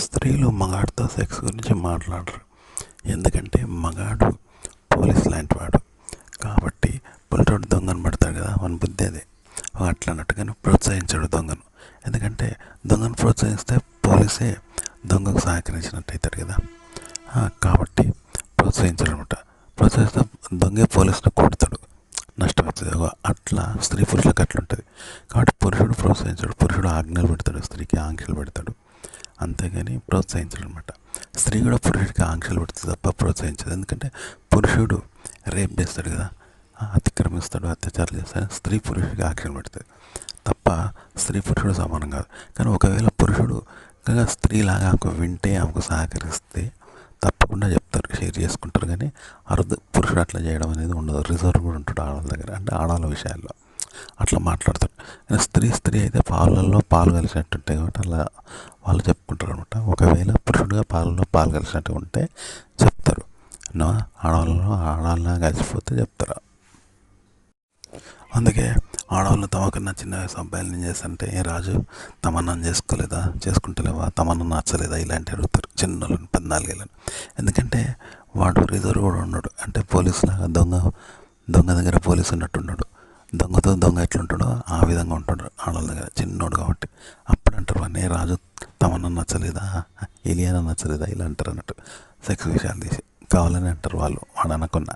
స్త్రీలు మగాడితో సెక్స్ గురించి మాట్లాడరు. ఎందుకంటే మగాడు పోలీస్ లాంటి వాడు కాబట్టి పుల్లటోడు దొంగను పడతాడు కదా మన బుద్ధి అదే. అట్లా అన్నట్టుగానే ప్రోత్సహించాడు దొంగను. ఎందుకంటే దొంగను ప్రోత్సహిస్తే పోలీసే దొంగకు సహకరించినట్టు అవుతాడు కదా కాబట్టి ప్రోత్సహించాడు అనమాట ప్రోత్సహిస్తే దొంగే పోలీసును కొడతాడు. నష్టమవుతుంది అట్లా స్త్రీ పురుషులకు అట్లా ఉంటుంది కాబట్టి పురుషుడు ప్రోత్సహించాడు. పురుషుడు ఆజ్ఞలు పెడతాడు. స్త్రీకి ఆంక్షలు పెడతాడు. అంతేగాని ప్రోత్సహించడు అనమాట స్త్రీ కూడా పురుషుడికి ఆంక్షలు పెడుతుంది తప్ప ప్రోత్సహించదు. ఎందుకంటే పురుషుడు రేప్ చేస్తాడు కదా అతిక్రమిస్తాడు అత్యాచారం చేస్తాడు స్త్రీ పురుషుడికి ఆంక్షలు పెడుతుంది. తప్ప స్త్రీ పురుషుడు సమానం కాదు. కానీ ఒకవేళ పురుషుడు ఇంకా స్త్రీలాగా ఆమెకు వింటే ఆమెకు సహకరిస్తే తప్పకుండా చెప్తారు షేర్ చేసుకుంటారు. కానీ అరుదు పురుషుడు అట్లా చేయడం అనేది ఉండదు. రిజర్వ్ కూడా ఉంటాడు ఆడవాళ్ళ దగ్గర అంటే ఆడవాళ్ళ విషయాల్లో. అట్లా మాట్లాడతాడు. కానీ స్త్రీ స్త్రీ అయితే పాలల్లో పాలు కలిసినట్టుంటాయి కాబట్టి అలా వాళ్ళు చెప్పుకుంటారు అనమాట ఒకవేళ పురుషుడుగా పాలలో పాలు కలిసినట్టు ఉంటే చెప్తారు. ఆడవాళ్ళలో ఆడవాళ్ళ కలిసిపోతే చెప్తారు. అందుకే ఆడవాళ్ళు తమకన్నా చిన్న వయసు అబ్బాయిలు ఏం చేస్తారంటే ఏ రాజు తమన్నాను చేసుకోలేదా? చేసుకుంటలేవా? తమన్నా నచ్చలేదా? ఇలాంటి అడుగుతారు చిన్నోళ్ళని పద్నాలుగేళ్ళని. ఎందుకంటే వాడు రిజర్వ్ కూడా ఉన్నాడు అంటే పోలీసులాగా దొంగ దొంగ దగ్గర పోలీసు ఉన్నట్టున్నాడు దొంగతో దొంగ ఎట్లుంటాడో ఆ విధంగా ఉంటాడు ఆడవాళ్ళ దగ్గర చిన్నోడు కాబట్టి. అప్పుడు అంటారు వాడిని రాజు తమన్నా నచ్చలేదా? ఇలియానా నచ్చలేదా? ఇలా అంటారు అన్నట్టు. సెక్స్ విషయాలు తీసి. కావాలని అంటారు వాళ్ళు వాడు అనకున్నా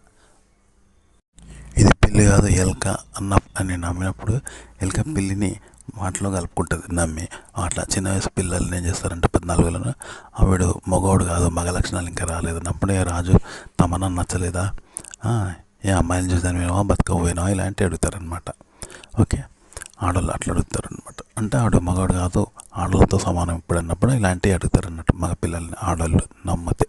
ఇది పిల్లి కాదు ఎలక అన్న అని నమ్మినప్పుడు ఎలక పిల్లిని మాటలో కలుపుకుంటుంది నమ్మి. అట్లా చిన్న వయసు పిల్లల్ని ఏం చేస్తారంటే పద్నాలుగులను ఆవిడు మగవాడు కాదు మగ లక్షణాలు ఇంకా రాలేదు. అప్పుడే రాజు తమన్నా నచ్చలేదా? ఏ అమ్మాయిని చూసాను వినవా బతకపోయినావా ఇలాంటి అడుగుతారనమాట ఓకే? ఆడవాళ్ళు అట్లా అడుగుతారనమాట అంటే ఆడు మగవాడు కాదు ఆడలతో సమానం ఇప్పుడు అన్నప్పుడు ఇలాంటివి అడుగుతారు అన్నట్టు మగ పిల్లల్ని ఆడవాళ్ళు నమ్మతే.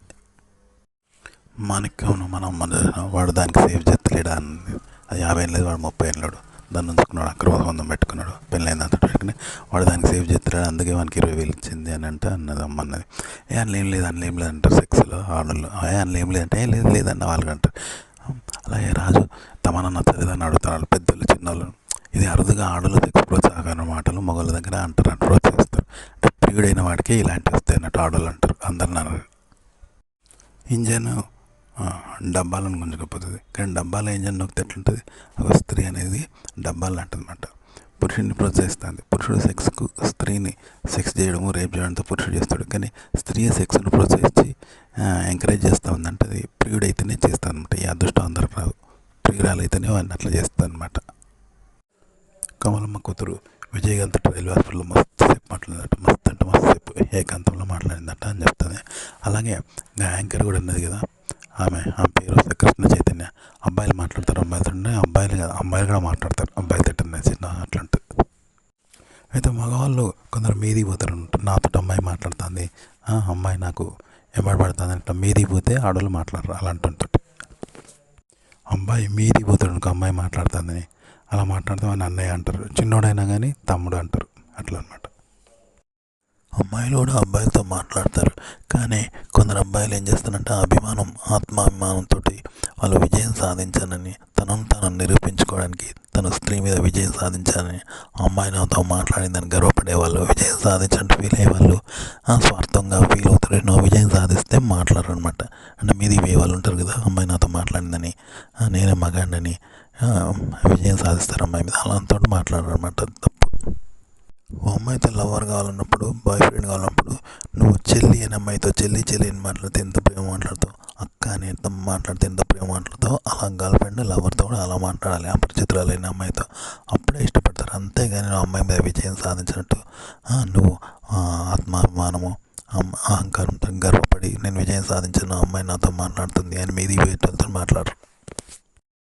మాణిక్యం మనం మన వాడు దానికి సేవ్ చేస్తలేడా అని. అది యాభై ఏం లేదు వాడు ముప్పై ఏళ్ళాడు దాన్ని ఉంచుకున్నాడు అక్రమ సంబంధం పెట్టుకున్నాడు పెళ్ళైన అంత పెట్టుకుని వాడు దానికి సేవ్ చేస్తలేడు అందుకే వానికి ఇరవై వేలు ఇచ్చింది అని అంటే అన్నది అమ్మ అన్నది. ఏ అందులో ఏం లేదు అందులో ఏం లేదు అంటారు సెక్స్లో ఆడళ్ళు. ఏ అందులో ఏం లేదంటే ఏ లేదు లేదన్న వాళ్ళు అంటారు అలాగే రాజు తమనన్న చదివి అని అడుగుతారు వాళ్ళు పెద్దోళ్ళు చిన్నోళ్ళు. ఇది అరుదుగా ఆడలు తెచ్చి ప్రోత్సాహకరమైన మాటలు మొగల దగ్గర అంటారు అంటే ప్రోత్సహిస్తారు అంటే ప్రియుడైన వాడికి ఇలాంటివి వస్తాయి అన్నట్టు ఆడలు అంటారు అందరిని ఇంజన్ డబ్బాలను గుంజకపోతుంది. కానీ డబ్బాల ఇంజన్ నొక్కితే ఎట్లుంటుంది? ఒక స్త్రీ అనేది డబ్బాలు అంటుందన్నమాట. పురుషుడిని ప్రోత్సహిస్తుంది. పురుషుడు సెక్స్కు స్త్రీని సెక్స్ చేయడము రేప్ చేయడంతో పురుషుడు చేస్తాడు. కానీ స్త్రీ సెక్స్ను ప్రోత్సహించి ఎంకరేజ్ చేస్తూ ఉందంటే అది ప్రియుడైతేనే చేస్తాను అనమాట ఈ అదృష్టం అందరికి రాదు ప్రియురాలైతేనే వాడిని అట్లా చేస్తుంది అనమాట కమలమ్మ కూతురు విజయకాంత్ రైల్వే హాస్పిటల్లో మస్తు సేపు మాట్లాడిందట మస్తు అంటే మస్తు సేపు ఏకాంతంలో మాట్లాడిందట అని చెప్తుంది. అలాగే ఇంకా యాంకర్ కూడా ఉన్నది కదా ఆమె ఆమె పేరు వస్తే కృష్ణ చైతన్య. అబ్బాయిలు మాట్లాడతారు అమ్మాయిలతో అబ్బాయిలు కదా అమ్మాయిలు కూడా మాట్లాడతారు అబ్బాయి తిట్టిన చిన్న అట్లాంటి. అయితే మగవాళ్ళు కొందరు మీది పోతారు నాతో అమ్మాయి మాట్లాడుతుంది ఆ, అమ్మాయి నాకు ఎమ్మడి పడుతుంది అంటే మీది పోతే ఆడవాళ్ళు మాట్లాడరు అలాంటి అబ్బాయి మీది పోతాడు అనుకో అమ్మాయి మాట్లాడుతుందని. అలా మాట్లాడితే అని అన్నయ్య అంటారు. చిన్నోడైనా కానీ తమ్ముడు అంటారు. అట్లా అనమాట అమ్మాయిలు కూడా అబ్బాయిలతో మాట్లాడతారు. కానీ కొందరు అబ్బాయిలు ఏం చేస్తారంటే అభిమానం ఆత్మాభిమానంతో వాళ్ళు విజయం సాధించానని తనను తాను నిరూపించుకోవడానికి తన స్త్రీ మీద విజయం సాధించాలని అమ్మాయిలతో అమ్మాయి నాతో మాట్లాడిందని గర్వపడే వాళ్ళు విజయం సాధించినట్టు ఫీల్ అయ్యే వాళ్ళు ఆ స్వార్థంగా ఫీల్ అవుతారు నువ్వు విజయం సాధిస్తే మాట్లాడరు అనమాట అంటే మీది పోయే వాళ్ళు ఉంటారు కదా అమ్మాయి నాతో మాట్లాడిందని నేనే మగాడిని విజయం సాధిస్తారు అమ్మాయి మీద. అలాంతో మాట్లాడరు అనమాట తప్పు. ఓ అమ్మాయితో లవర్ కావాలన్నప్పుడు బాయ్ ఫ్రెండ్ కావాలన్నప్పుడు నువ్వు చెల్లి అని అమ్మాయితో చెల్లి చెల్లి అని మాట్లాడితే ఎంత ప్రేమ మాట్లాడుతావు? అక్క అని ఎంత మాట్లాడితే ఎంత ప్రేమ మాట్లాడుతావు? అలా గర్ల్ ఫ్రెండ్ లవర్తో కూడా అలా మాట్లాడాలి అపరిచితురాలైన అమ్మాయితో. అప్పుడే ఇష్టపడతారు. అంతేగాని నువ్వు అమ్మాయి మీద విజయం సాధించినట్టు నువ్వు అహంకారంతో గర్వపడి నేను విజయం సాధించిన అమ్మాయి నాతో మాట్లాడుతుంది అని మీది వేటతో మాట్లాడరు.